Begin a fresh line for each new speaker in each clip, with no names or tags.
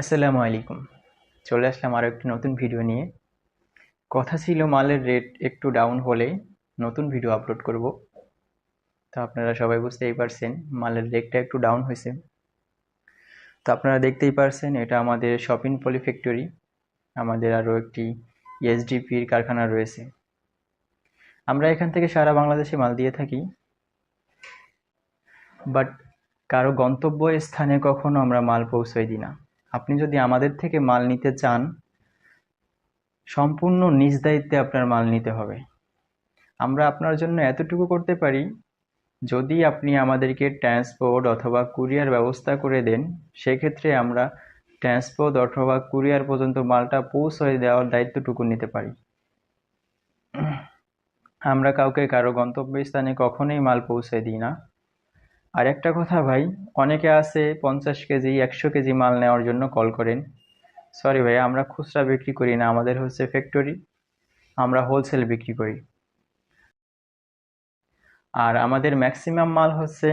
আসসালামু আলাইকুম। চলে আসলাম আরও একটি নতুন ভিডিও নিয়ে। কথা ছিল মালের রেট একটু ডাউন হলে নতুন ভিডিও আপলোড করব। তো আপনারা সবাই বুঝতেই পারছেন, মালের রেটটা একটু ডাউন হয়েছে। তো আপনারা দেখতেই পারছেন, এটা আমাদের শপিং পলি ফ্যাক্টরি আমাদের আরও একটি এসডিপির কারখানা রয়েছে। আমরা এখান থেকে সারা বাংলাদেশে মাল দিয়ে থাকি। বাট কারও গন্তব্য স্থানে কখনো আমরা মাল পৌঁছাই দিই না। আপনি যদি আমাদের থেকে মাল নিতে চান, সম্পূর্ণ নিজ দায়িত্বে আপনার মাল নিতে হবে। আমরা আপনার জন্য এতটুকু করতে পারি, যদি আপনি আমাদেরকে ট্রান্সপোর্ট অথবা কুরিয়ার ব্যবস্থা করে দেন, সেক্ষেত্রে আমরা ট্রান্সপোর্ট অথবা কুরিয়ার পর্যন্ত মালটা পৌঁছায় দেওয়ার দায়িত্বটুকু নিতে পারি। আমরা কাউকে কারও গন্তব্যস্থানে কখনোই মাল পৌঁছে দিই না। আর একটা কথা ভাই অনেকে আছে পঞ্চাশ কেজি একশো কেজি মাল নেওয়ার জন্য কল করেন। সরি ভাই আমরা খুচরা বিক্রি করি না আমাদের হচ্ছে ফ্যাক্টরি আমরা হোলসেল বিক্রি করি। আর আমাদের ম্যাক্সিমাম মাল হচ্ছে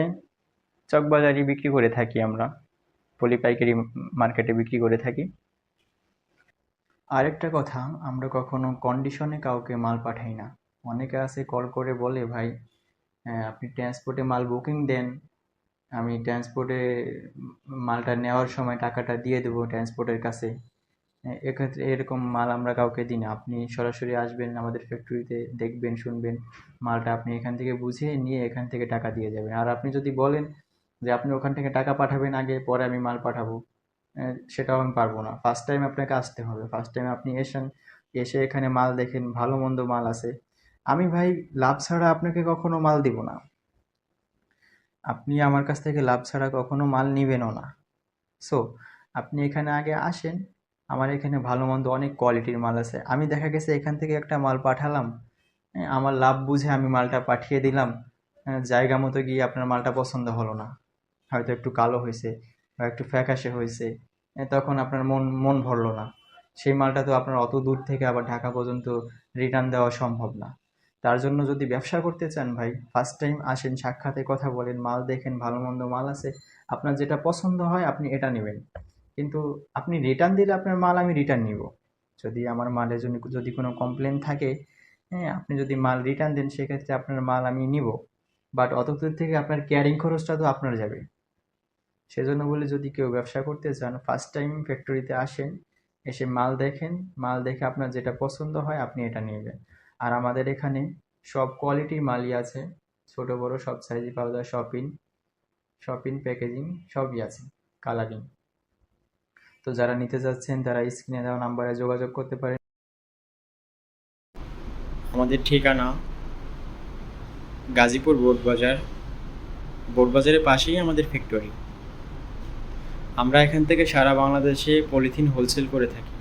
চকবাজারি বিক্রি করে থাকি আমরা পলি পাইকারি মার্কেটে বিক্রি করে থাকি। আরেকটা কথা আমরা কখনো কন্ডিশনে কাউকে মাল পাঠাই না। অনেকে আছে কল করে বলে ভাই হ্যাঁ, আপনি ট্রান্সপোর্টে মাল বুকিং দেন আমি ট্রান্সপোর্টে মালটা নেওয়ার সময় টাকাটা দিয়ে দেবো ট্রান্সপোর্টের কাছে। এক্ষেত্রে এরকম মাল আমরা কাউকে দিই না। আপনি সরাসরি আসবেন আমাদের ফ্যাক্টরিতে দেখবেন, শুনবেন। মালটা আপনি এখান থেকে বুঝিয়ে নিয়ে এখান থেকে টাকা দিয়ে যাবেন। আর আপনি যদি বলেন যে আপনি ওখান থেকে টাকা পাঠাবেন আগে, পরে আমি মাল পাঠাবো সেটাও আমি পারব না। ফার্স্ট টাইম আপনাকে আসতে হবে। ফার্স্ট টাইম আপনি এসেন, এসে এখানে মাল দেখেন, ভালো মন্দ মাল আছে। আমি ভাই, লাভ ছাড়া আপনাকে কখনো মাল দিব না। আপনি আমার কাছ থেকে লাভ ছাড়া কখনো মাল নেবেনও না। সো আপনি এখানে আগে আসেন। আমার এখানে ভালো মন্দ অনেক কোয়ালিটির মাল আছে। আমি দেখা গেছে এখান থেকে একটা মাল পাঠালাম। হ্যাঁ, আমার লাভ বুঝে আমি মালটা পাঠিয়ে দিলাম। হ্যাঁ, জায়গা মতো গিয়ে আপনার মালটা পছন্দ হলো না। হয়তো একটু কালো হয়েছে বা একটু ফ্যাকাশে হয়েছে। হ্যাঁ, তখন আপনার মন মন ভরলো না। সেই মালটা তো আপনার অত দূর থেকে আবার ঢাকা পর্যন্ত রিটার্ন দেওয়া সম্ভব না। তার জন্য যদি ব্যবসা করতে চান ভাই ফার্স্ট টাইম আসেন, সাক্ষাতে কথা বলেন, মাল দেখেন, ভালো মন্দ মাল আছে, আপনার যেটা পছন্দ হয় আপনি এটা নেবেন। কিন্তু আপনি রিটার্ন দিলে আপনার মাল আমি রিটার্ন নিব। যদি আমার মালের জন্য যদি কোনো কমপ্লেন থাকে হ্যাঁ আপনি যদি মাল রিটার্ন দেন, সেক্ষেত্রে আপনার মাল আমি নিব। বাট অত দূর থেকে আপনার ক্যারিং খরচটা তো আপনার যাবে। সেজন্য বলে যদি কেউ ব্যবসা করতে চান ফার্স্ট টাইম ফ্যাক্টরিতে আসেন, এসে মাল দেখেন, মাল দেখে আপনার যেটা পছন্দ হয় আপনি এটা নেবেন আর আমাদের এখানে সব কোয়ালিটির মালই আছে। ছোট, বড়, সব সাইজই পাওয়া যায়। শপিং শপিং প্যাকেজিং সবই আছে। কালারিং তো যারা নিতে যাচ্ছেন, তারা স্ক্রিনে দেওয়া নাম্বারে যোগাযোগ করতে পারেন। আমাদের ঠিকানা গাজীপুর বোর্ডবাজার বোর্ডবাজারের পাশেই আমাদের ফ্যাক্টরি আমরা এখান থেকে সারা বাংলাদেশে পলিথিন হোলসেল করে থাকি।